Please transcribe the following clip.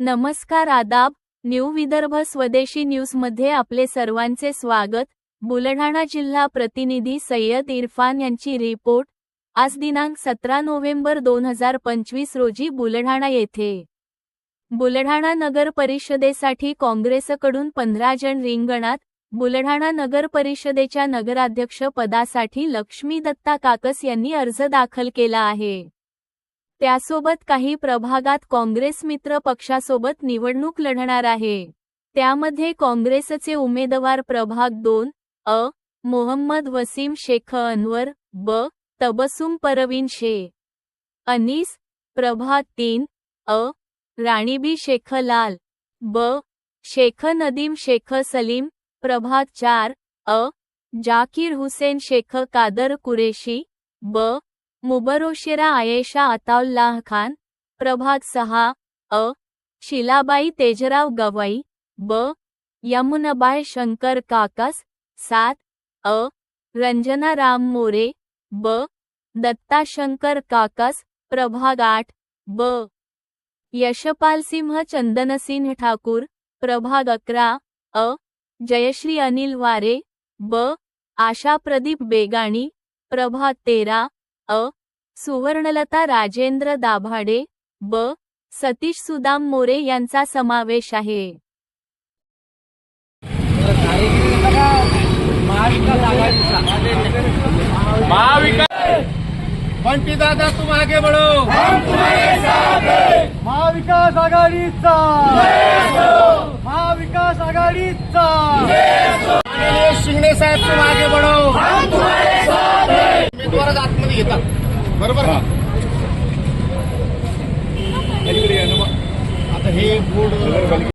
नमस्कार आदाब न्यू विदर्भ स्वदेशी न्यूजमध्ये आपले सर्वांचे स्वागत. बुलढाणा जिल्हा प्रतिनिधी सय्यद इरफान यांची रिपोर्ट. आज दिनांक सतरा नोव्हेंबर दोन हजार पंचवीस रोजी बुलढाणा येथे. बुलढाणा नगर परिषदेसाठी काँग्रेसकडून पंधरा जण रिंगणात बुलढाणा नगर परिषदेच्या नगराध्यक्ष पदासाठी लक्ष्मी दत्ता काकस यांनी अर्ज दाखल केला आहे. त्यासोबत काही प्रभागात काँग्रेस मित्र पक्षासोबत निवडणूक लढणार आहे. त्यामध्ये काँग्रेसचे उमेदवार प्रभाग दोन अ. मोहम्मद वसीम शेख अनवर ब. तबसुम परवीन शे. अनीस प्रभाग तीन अ. राणीबी शेख लाल ब. शेख नदीम शेख सलीम प्रभाग चार अ जाकीर हुसेन शेख कादर कुरेशी ब मुबरोशेरा आयेशा अताउल्लाह खान प्रभाग सहा अ शिलाबाई तेजराव गवाई ब यमुनाबाई शंकर काकस सात अ रंजना राम मोरे ब दत्ता शंकर काकस प्रभाग आठ ब यशपाल सिंह चंदनसिंह ठाकूर प्रभाग अकरा अ जयश्री अनिल वारे ब. आशा प्रदीप बेगाणी प्रभा तेरा अ. सुवर्णलता राजेंद्र दाभाडे ब. सतीश सुदाम मोरे यांचा समावेश आहे. महाविकास बंटी दादा तुम आगे बढ़ो. महाविकास आघाडीचा. महाविकास आघाडीचा. शिंगणे साहेब तुम आगे बढ़ो. उमेदवारच आतमध्ये घेतात बरोबर? आता हे बोर्ड